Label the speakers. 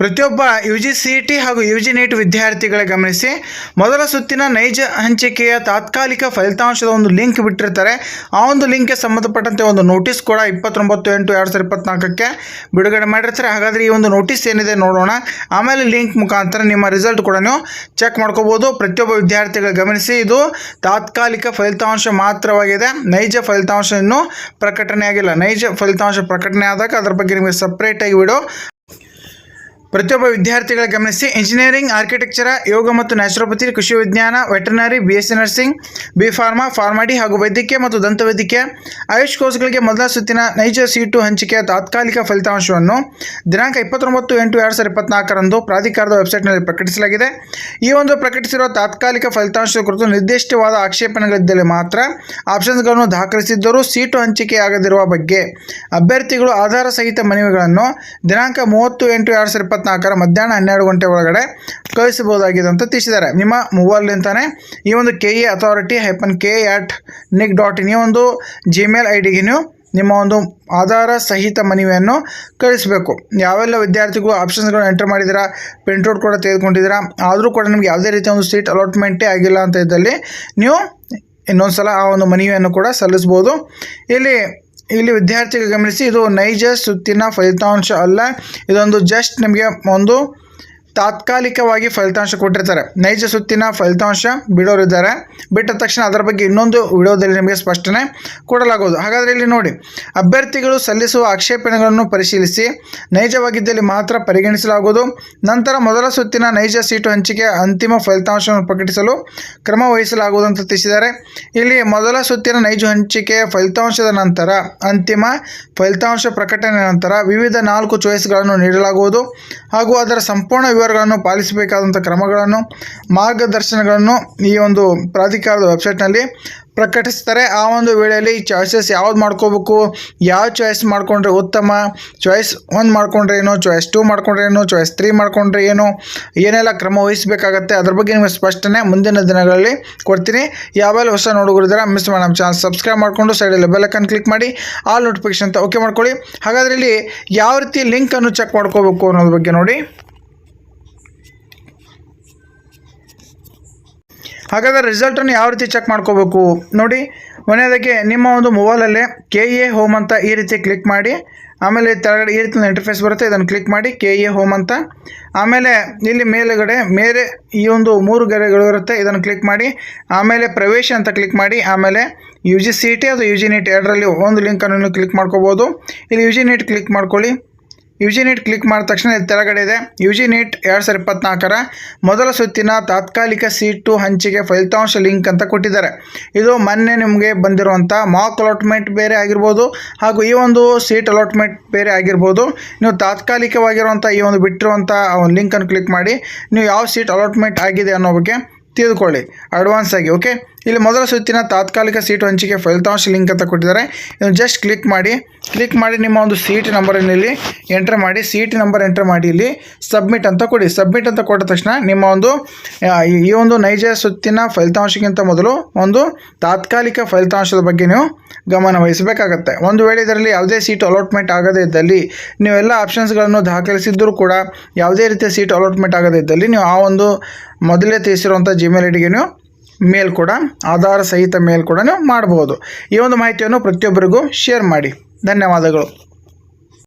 Speaker 1: ಪ್ರತಿಯೊಬ್ಬ U G C T ಹಾಗೂ U G NEET ವಿದ್ಯಾರ್ಥಿಗಳ ಗಮನಿಸಿ ಮೊದಲ ಸುತ್ತಿನ ನೈಜ ಹಂಚಿಕೆಯ ತಾತ್ಕಾಲಿಕ ಫಲಿತಾಂಶದ ಒಂದು ಲಿಂಕ್ ಬಿಟ್ಟಿರ್ತಾರೆ. ಆ ಒಂದು ಲಿಂಕ್ಗೆ ಸಂಬಂಧಪಟ್ಟಂತೆ ಒಂದು ನೋಟಿಸ್ ಕೂಡ ಇಪ್ಪತ್ತೊಂಬತ್ತು ಎಂಟು ಎರಡು ಸಾವಿರದ ಇಪ್ಪತ್ನಾಲ್ಕಕ್ಕೆ ಬಿಡುಗಡೆ ಮಾಡಿರ್ತಾರೆ. ಹಾಗಾದರೆ ಈ ಒಂದು ನೋಟಿಸ್ ಏನಿದೆ ನೋಡೋಣ. ಆಮೇಲೆ ಲಿಂಕ್ ಮುಖಾಂತರ ನಿಮ್ಮ ರಿಸಲ್ಟ್ ಕೂಡ ನೀವು ಚೆಕ್ ಮಾಡ್ಕೋಬೋದು. ಪ್ರತಿಯೊಬ್ಬ ವಿದ್ಯಾರ್ಥಿಗಳ ಗಮನಿಸಿ ಇದು ತಾತ್ಕಾಲಿಕ ಫಲಿತಾಂಶ ಮಾತ್ರವಾಗಿದೆ. ನೈಜ ಫಲಿತಾಂಶ ಇನ್ನೂ ಪ್ರಕಟಣೆ ಆಗಿಲ್ಲ ನೈಜ ಫಲಿತಾಂಶ ಪ್ರಕಟಣೆ ಆದಾಗ ಅದರ ಬಗ್ಗೆ ನಿಮಗೆ ಸಪ್ರೇಟಾಗಿ ವಿಡಿಯೋ ಪ್ರತಿಯೊಬ್ಬ ವಿದ್ಯಾರ್ಥಿಗಳ ಗಮನಿಸಿ ಇಂಜಿನಿಯರಿಂಗ್, ಆರ್ಕಿಟೆಕ್ಚರ, ಯೋಗ ಮತ್ತು ನ್ಯಾಚುರೋಪತಿ, ಕೃಷಿ ವಿಜ್ಞಾನ veterinary B S C nursing B pharma pharm D ಹಾಗೂ ವೈದ್ಯಕೀಯ ಮತ್ತು ದಂತವೈದ್ಯಕೀಯ ಆಯುಷ್ ಕೋರ್ಸ್ಗಳಿಗೆ ಮೊದಲ ಸುತ್ತಿನ ನೈಜ ಸೀಟು ಹಂಚಿಕೆಯ ತಾತ್ಕಾಲಿಕ ಫಲಿತಾಂಶವನ್ನು ದಿನಾಂಕ ಇಪ್ಪತ್ತೊಂಬತ್ತು ಎಂಟು ಎರಡು ಸಾವಿರದ ಇಪ್ಪತ್ನಾಲ್ಕರಂದು ಪ್ರಾಧಿಕಾರದ ವೆಬ್ಸೈಟ್ನಲ್ಲಿ ಪ್ರಕಟಿಸಲಾಗಿದೆ. ಈ ಒಂದು ಪ್ರಕಟಿಸಿರುವ ತಾತ್ಕಾಲಿಕ ಫಲಿತಾಂಶದ ಕುರಿತು ನಿರ್ದಿಷ್ಟವಾದ ಆಕ್ಷೇಪಣೆಗಳಿದ್ದಲ್ಲಿ ಮಾತ್ರ ಆಪ್ಷನ್ಸ್ಗಳನ್ನು ದಾಖಲಿಸಿದ್ದರೂ ಸೀಟು ಹಂಚಿಕೆಯಾಗದಿರುವ ಬಗ್ಗೆ ಅಭ್ಯರ್ಥಿಗಳು ಆಧಾರ ಸಹಿತ ಮನವಿಗಳನ್ನು ದಿನಾಂಕ ಮೂವತ್ತು ಎಂಟು ಎರಡು ಸಾವಿರದ ಇಪ್ಪತ್ನಾಲ್ಕರ ಮಧ್ಯಾಹ್ನ ಹನ್ನೆರಡು ಗಂಟೆ ಒಳಗಡೆ ಕಳಿಸಬಹುದಾಗಿದೆ ಅಂತ ತಿಳಿಸಿದ್ದಾರೆ. ನಿಮ್ಮ ಮೊಬೈಲ್ನಿಂದಾನೆ ಈ ಒಂದು K A authority hyphen K at nic dot in ಈ ಒಂದು ಜಿಮೇಲ್ ಐ ಡಿಗೆ ನೀವು ನಿಮ್ಮ ಒಂದು ಆಧಾರ ಸಹಿತ ಮನವಿಯನ್ನು ಕಳಿಸಬೇಕು. ಯಾವೆಲ್ಲ ವಿದ್ಯಾರ್ಥಿಗಳು ಆಪ್ಷನ್ಸ್ಗಳನ್ನ ಎಂಟರ್ ಮಾಡಿದ್ದೀರಾ ಪ್ರಿಂಟ್ಔಟ್ ಕೂಡ ತೆಗೆದುಕೊಂಡಿದ್ದೀರಾ, ಆದರೂ ಕೂಡ ನಿಮಗೆ ಯಾವುದೇ ರೀತಿಯ ಒಂದು ಸೀಟ್ ಅಲಾಟ್ಮೆಂಟೇ ಆಗಿಲ್ಲ ಅಂತ ಇದ್ದಲ್ಲಿ ನೀವು ಇನ್ನೊಂದು ಸಲ ಆ ಒಂದು ಮನವಿಯನ್ನು ಕೂಡ ಸಲ್ಲಿಸ್ಬೋದು ಇಲ್ಲಿ ಇಲ್ಲಿ ವಿದ್ಯಾರ್ಥಿಗಳು ಗಮನಿಸಿ ಇದು ನೈಜ ಸುತ್ತಿನ ಫಲಿತಾಂಶ ಅಲ್ಲ. ಇದೊಂದು ಜಸ್ಟ್ ನಿಮಗೆ ಒಂದು ತಾತ್ಕಾಲಿಕವಾಗಿ ಫಲಿತಾಂಶ ಕೊಟ್ಟಿರ್ತಾರೆ. ನೈಜ ಸುತ್ತಿನ ಫಲಿತಾಂಶ ಬಿಡೋರಿದ್ದಾರೆ. ಬಿಟ್ಟ ತಕ್ಷಣ ಅದರ ಬಗ್ಗೆ ಇನ್ನೊಂದು ವಿಡಿಯೋದಲ್ಲಿ ನಿಮಗೆ ಸ್ಪಷ್ಟನೆ ಕೊಡಲಾಗುವುದು. ಹಾಗಾದರೆ ಇಲ್ಲಿ ನೋಡಿ, ಅಭ್ಯರ್ಥಿಗಳು ಸಲ್ಲಿಸುವ ಆಕ್ಷೇಪಣೆಗಳನ್ನು ಪರಿಶೀಲಿಸಿ, ನೈಜವಾಗಿದ್ದಲ್ಲಿ ಮಾತ್ರ ಪರಿಗಣಿಸಲಾಗುವುದು. ನಂತರ ಮೊದಲ ಸುತ್ತಿನ ನೈಜ ಸೀಟು ಹಂಚಿಕೆ ಅಂತಿಮ ಫಲಿತಾಂಶವನ್ನು ಪ್ರಕಟಿಸಲು ಕ್ರಮ ವಹಿಸಲಾಗುವುದು ಅಂತ ತಿಳಿಸಿದ್ದಾರೆ. ಇಲ್ಲಿ ಮೊದಲ ಸುತ್ತಿನ ನೈಜ ಹಂಚಿಕೆ ಫಲಿತಾಂಶದ ನಂತರ, ಅಂತಿಮ ಫಲಿತಾಂಶ ಪ್ರಕಟಣೆ ನಂತರ ವಿವಿಧ ನಾಲ್ಕು ಚಾಯ್ಸ್ಗಳನ್ನು ನೀಡಲಾಗುವುದು. ಹಾಗೂ ಅದರ ಸಂಪೂರ್ಣ ವಿವರಗಳನ್ನು ಪಾಲಿಸಬೇಕಾದಂಥ ಕ್ರಮಗಳನ್ನು, ಮಾರ್ಗದರ್ಶನಗಳನ್ನು ಈ ಒಂದು ಪ್ರಾಧಿಕಾರದ ವೆಬ್ಸೈಟ್ನಲ್ಲಿ ಪ್ರಕಟಿಸ್ತಾರೆ. ಆ ಒಂದು ವೇಳೆಯಲ್ಲಿ ಚಾಯ್ಸಸ್ ಯಾವ್ದು ಮಾಡ್ಕೋಬೇಕು, ಯಾವ ಚಾಯ್ಸ್ ಮಾಡಿಕೊಂಡ್ರೆ ಉತ್ತಮ, ಚಾಯ್ಸ್ ಒನ್ ಮಾಡ್ಕೊಂಡ್ರೆ ಏನು, ಚಾಯ್ಸ್ ಟೂ ಮಾಡ್ಕೊಂಡ್ರೆ ಏನು, ಚಾಯ್ಸ್ ತ್ರೀ ಮಾಡ್ಕೊಂಡ್ರೆ ಏನು, ಏನೆಲ್ಲ ಕ್ರಮ ವಹಿಸಬೇಕಾಗತ್ತೆ, ಅದ್ರ ಬಗ್ಗೆ ನಿಮಗೆ ಸ್ಪಷ್ಟನೆ ಮುಂದಿನ ದಿನಗಳಲ್ಲಿ ಕೊಡ್ತೀನಿ. ಯಾವೆಲ್ಲ ಹೊಸ ನೋಡುಗರಿದ್ದಾರೆ ಮಿಸ್ ಮಾಡಿ ನಮ್ಮ ಚಾನಲ್ ಸಬ್ಸ್ಕ್ರೈಬ್ ಮಾಡಿಕೊಂಡು ಸೈಡಲ್ಲಿ ಬೆಲ್ಲಕ್ಕನ್ನು ಕ್ಲಿಕ್ ಮಾಡಿ, ಆಲ್ ನೋಟಿಫಿಕೇಶನ್ ಅಂತ ಓಕೆ ಮಾಡ್ಕೊಳ್ಳಿ. ಹಾಗಾದ್ರೆ ಇಲ್ಲಿ ಯಾವ ರೀತಿ ಲಿಂಕನ್ನು ಚೆಕ್ ಮಾಡ್ಕೋಬೇಕು ಅನ್ನೋದ್ರ ಬಗ್ಗೆ ನೋಡಿ. ಹಾಗಾದರೆ ರಿಸಲ್ಟನ್ನು ಯಾವ ರೀತಿ ಚೆಕ್ ಮಾಡ್ಕೋಬೇಕು? ನೋಡಿ ಕೊನೆಯದಕ್ಕೆ ನಿಮ್ಮ ಒಂದು ಮೊಬೈಲಲ್ಲೇ ಕೆ ಎ ಹೋಮ್ ಅಂತ ಈ ರೀತಿ ಕ್ಲಿಕ್ ಮಾಡಿ, ಆಮೇಲೆ ತೆಳಗಡೆ ಈ ರೀತಿ ಇಂಟರ್ಫೇಸ್ ಬರುತ್ತೆ, ಇದನ್ನು ಕ್ಲಿಕ್ ಮಾಡಿ ಕೆ ಎ ಹೋಮ್ ಅಂತ. ಆಮೇಲೆ ಇಲ್ಲಿ ಮೇಲುಗಡೆ ಮೇಲೆ ಈ ಒಂದು ಮೂರು ಗೆರೆಗಳು ಇರುತ್ತೆ, ಇದನ್ನು ಕ್ಲಿಕ್ ಮಾಡಿ, ಆಮೇಲೆ ಪ್ರವೇಶ ಅಂತ ಕ್ಲಿಕ್ ಮಾಡಿ, ಆಮೇಲೆ ಯು ಜಿ ಸಿ ಟಿ ಅಥವಾ ಯು ಜಿ ನೀಟ್ ಎರಡರಲ್ಲಿ ಒಂದು ಲಿಂಕನ್ನು ಕ್ಲಿಕ್ ಮಾಡ್ಕೋಬೋದು. ಇಲ್ಲಿ ಯು ಜಿ ನೀಟ್ ಕ್ಲಿಕ್ ಮಾಡ್ಕೊಳ್ಳಿ. ಯು ಜಿ ನೀಟ್ ಕ್ಲಿಕ್ ಮಾಡಿದ ತಕ್ಷಣ ಇದು ತೆರಗಡೆ ಇದೆ. ಯು ಜಿ ನೀಟ್ ಎರಡು ಸಾವಿರದ ಇಪ್ಪತ್ನಾಲ್ಕರ ಮೊದಲ ಸುತ್ತಿನ ತಾತ್ಕಾಲಿಕ ಸೀಟು ಹಂಚಿಕೆ ಫಲಿತಾಂಶ ಲಿಂಕ್ ಅಂತ ಕೊಟ್ಟಿದ್ದಾರೆ. ಇದು ಮೊನ್ನೆ ನಿಮಗೆ ಬಂದಿರುವಂಥ ಮಾಕ್ ಅಲಾಟ್ಮೆಂಟ್ ಬೇರೆ ಆಗಿರ್ಬೋದು ಹಾಗೂ ಈ ಒಂದು ಸೀಟ್ ಅಲಾಟ್ಮೆಂಟ್ ಬೇರೆ ಆಗಿರ್ಬೋದು. ನೀವು ತಾತ್ಕಾಲಿಕವಾಗಿರುವಂಥ ಈ ಒಂದು ಬಿಟ್ಟಿರುವಂಥ ಒಂದು ಲಿಂಕನ್ನು ಕ್ಲಿಕ್ ಮಾಡಿ ನೀವು ಯಾವ ಸೀಟ್ ಅಲಾಟ್ಮೆಂಟ್ ಆಗಿದೆ ಅನ್ನೋ ಬಗ್ಗೆ ತಿಳಿದುಕೊಳ್ಳಿ. ಅಡ್ವಾನ್ಸ್ ಆಗಿ ಓಕೆ ಇಲ್ಲಿ ಮೊದಲ ಸುತ್ತಿನ ತಾತ್ಕಾಲಿಕ ಸೀಟು ಹಂಚಿಕೆ ಫಲಿತಾಂಶ ಲಿಂಕ್ ಅಂತ ಕೊಟ್ಟಿದ್ದಾರೆ. ಇದನ್ನು ಜಸ್ಟ್ ಕ್ಲಿಕ್ ಮಾಡಿ. ಕ್ಲಿಕ್ ಮಾಡಿ ನಿಮ್ಮ ಒಂದು ಸೀಟ್ ನಂಬರನ್ನು ಇಲ್ಲಿ ಎಂಟರ್ ಮಾಡಿ. ಸೀಟ್ ನಂಬರ್ ಎಂಟರ್ ಮಾಡಿ ಇಲ್ಲಿ ಸಬ್ಮಿಟ್ ಅಂತ ಕೊಡಿ. ಸಬ್ಮಿಟ್ ಅಂತ ಕೊಟ್ಟ ತಕ್ಷಣ ನಿಮ್ಮ ಒಂದು ಈ- ಈ ಒಂದು ನೈಜ ಸುತ್ತಿನ ಫಲಿತಾಂಶಕ್ಕಿಂತ ಮೊದಲು ಒಂದು ತಾತ್ಕಾಲಿಕ ಫಲಿತಾಂಶದ ಬಗ್ಗೆ ನೀವು ಗಮನ ವಹಿಸಬೇಕಾಗತ್ತೆ. ಒಂದು ವೇಳೆ ಇದರಲ್ಲಿ ಯಾವುದೇ ಸೀಟ್ ಅಲಾಟ್ಮೆಂಟ್ ಆಗದೇ ಇದ್ದಲ್ಲಿ ನೀವೆಲ್ಲ ಆಪ್ಷನ್ಸ್ಗಳನ್ನು ದಾಖಲಿಸಿದ್ದರೂ ಕೂಡ ಯಾವುದೇ ರೀತಿಯ ಸೀಟ್ ಅಲಾಟ್ಮೆಂಟ್ ಆಗದೇ ಇದ್ದಲ್ಲಿ ನೀವು ಆ ಒಂದು ಮೊದಲೇ ತಿಳಿಸಿರುವಂಥ ಜಿಮೇಲ್ ಐಡಿಗೆ ನೀವು ಮೇಲ್ ಕೂಡ, ಆಧಾರ ಸಹಿತ ಮೇಲ್ ಕೂಡ ನೀವು ಮಾಡಬಹುದು ಈ ಒಂದು ಮಾಹಿತಿಯನ್ನು ಪ್ರತಿಯೊಬ್ಬರಿಗೂ ಶೇರ್ ಮಾಡಿ. ಧನ್ಯವಾದಗಳು.